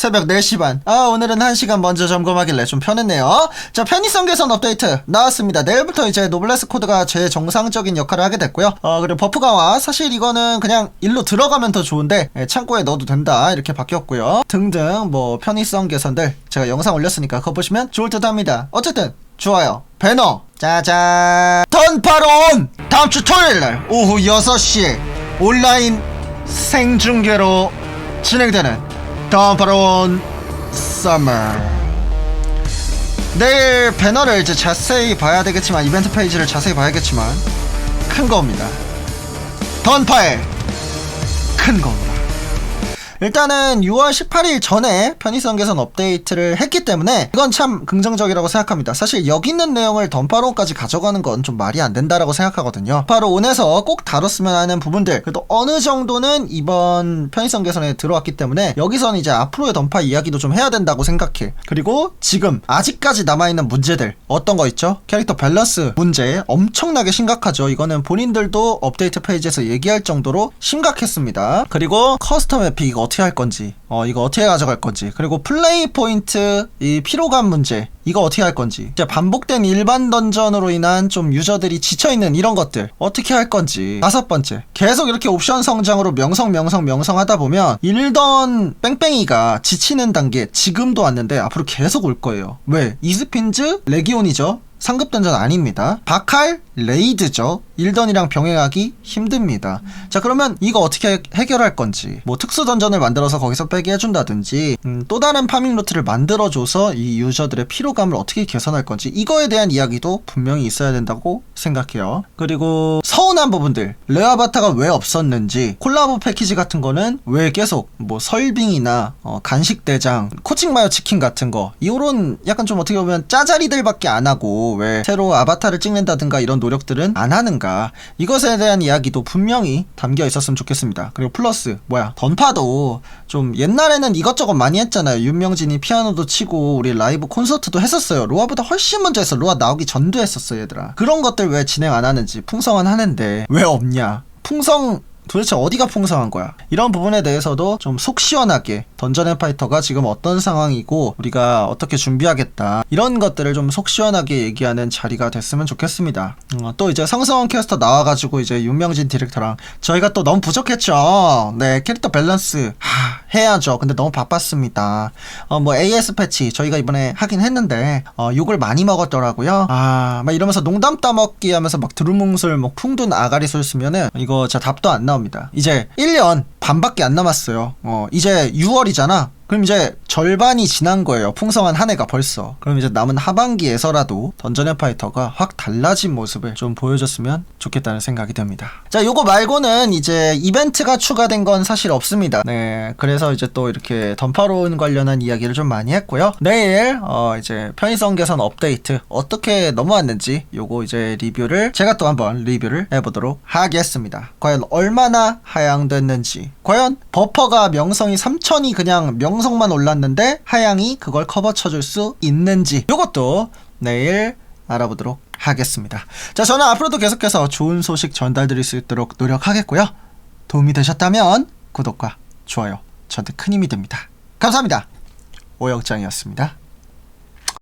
새벽 4시 반. 아, 오늘은 1시간 먼저 점검하길래 좀 편했네요. 자, 편의성 개선 업데이트 나왔습니다. 내일부터 이제 노블레스 코드가 제 정상적인 역할을 하게 됐고요. 어, 그리고 버프 강화. 사실 이거는 그냥 일로 들어가면 더 좋은데, 예, 창고에 넣어도 된다. 이렇게 바뀌었고요. 등등, 뭐, 편의성 개선들. 제가 영상 올렸으니까 그거 보시면 좋을 듯 합니다. 어쨌든, 좋아요. 배너. 짜잔. 던파론! 다음 주 토요일 날 오후 6시에 온라인 생중계로 진행되는 던파론 서머. 내일 배너를 이제 자세히 봐야 되겠지만, 이벤트 페이지를 자세히 봐야겠지만, 큰 겁니다. 던파의 큰 겁니다. 일단은 6월 18일 전에 편의성 개선 업데이트를 했기 때문에 이건 참 긍정적이라고 생각합니다. 사실 여기 있는 내용을 던파론까지 가져가는 건 좀 말이 안 된다라고 생각하거든요. 바로 온에서 꼭 다뤘으면 하는 부분들 그래도 어느 정도는 이번 편의성 개선에 들어왔기 때문에 여기서는 이제 앞으로의 던파 이야기도 좀 해야 된다고 생각해. 그리고 지금 아직까지 남아있는 문제들 어떤 거 있죠? 캐릭터 밸런스 문제 엄청나게 심각하죠. 이거는 본인들도 업데이트 페이지에서 얘기할 정도로 심각했습니다. 그리고 커스텀 에픽 이거 어떻게 할 건지, 어 이거 어떻게 가져갈 건지, 그리고 플레이 포인트 이 피로감 문제 이거 어떻게 할 건지, 이제 반복된 일반 던전으로 인한 좀 유저들이 지쳐 있는 이런 것들 어떻게 할 건지. 다섯 번째, 계속 이렇게 옵션 성장으로 명성 명성 명성 하다 보면 일던 뺑뺑이가 지치는 단계 지금도 왔는데 앞으로 계속 올 거예요. 왜? 이스핀즈 레기온이죠. 상급 던전 아닙니다. 바칼 레이드죠. 1던이랑 병행하기 힘듭니다. 자 그러면 이거 어떻게 해결할 건지 뭐 특수 던전을 만들어서 거기서 빼게 해준다든지 음, 또 다른 파밍 루트를 만들어줘서 이 유저들의 피로감을 어떻게 개선할 건지 이거에 대한 이야기도 분명히 있어야 된다고 생각해요. 그리고 서 운한 부분들 레아바타가 왜 없었는지 콜라보 패키지 같은 거는 왜 계속 뭐 설빙이나 어, 간식 대장 코칭 마요 치킨 같은 거 이런 약간 좀 어떻게 보면 짜자리들밖에 안 하고 왜 새로 아바타를 찍는다든가 이런 노력들은 안 하는가 이것에 대한 이야기도 분명히 담겨 있었으면 좋겠습니다. 그리고 플러스 뭐야 던파도 좀 옛날에는 이것저것 많이 했잖아요. 윤명진이 피아노도 치고 우리 라이브 콘서트도 했었어요. 로아보다 훨씬 먼저 했어. 로아 나오기 전도 했었어 얘들아. 그런 것들 왜 진행 안 하는지 풍성은 하는데 왜 없냐? 풍성 도대체 어디가 풍성한 거야? 이런 부분에 대해서도 좀 속 시원하게 던전 앤 파이터가 지금 어떤 상황이고 우리가 어떻게 준비하겠다 이런 것들을 좀 속 시원하게 얘기하는 자리가 됐으면 좋겠습니다. 음, 또 이제 성성원 캐스터 나와가지고 이제 윤명진 디렉터랑 저희가 또 너무 부족했죠. 네 캐릭터 밸런스 하, 해야죠. 근데 너무 바빴습니다. 어, 뭐 AS 패치 저희가 이번에 하긴 했는데 어, 욕을 많이 먹었더라고요. 아, 막 이러면서 농담 따먹기 하면서 막 두루뭉술 뭐 풍둔 아가리술 쓰면은 이거 진짜 답도 안 나옵니다. 이제 1년 반밖에 안 남았어요. 어, 이제 6월이잖아. 그럼 이제 절반이 지난 거예요. 풍성한 한 해가 벌써. 그럼 이제 남은 하반기에서라도 던전 앤 파이터가 확 달라진 모습을 좀 보여줬으면 좋겠다는 생각이 듭니다. 자, 요거 말고는 이제 이벤트가 추가된 건 사실 없습니다. 네. 그래서 이제 또 이렇게 던파론 관련한 이야기를 좀 많이 했고요. 내일, 어, 이제 편의성 개선 업데이트 어떻게 넘어왔는지 요거 이제 리뷰를 제가 또 한번 리뷰를 해보도록 하겠습니다. 과연 얼마나 하향됐는지. 과연 버퍼가 명성이 3000이 그냥 명성만 올랐는데 하향이 그걸 커버 쳐줄 수 있는지 요것도 내일 알아보도록 하겠습니다. 자, 저는 앞으로도 계속해서 좋은 소식 전달드릴 수 있도록 노력하겠고요. 도움이 되셨다면 구독과 좋아요 저한테 큰 힘이 됩니다. 감사합니다. 오영장이었습니다.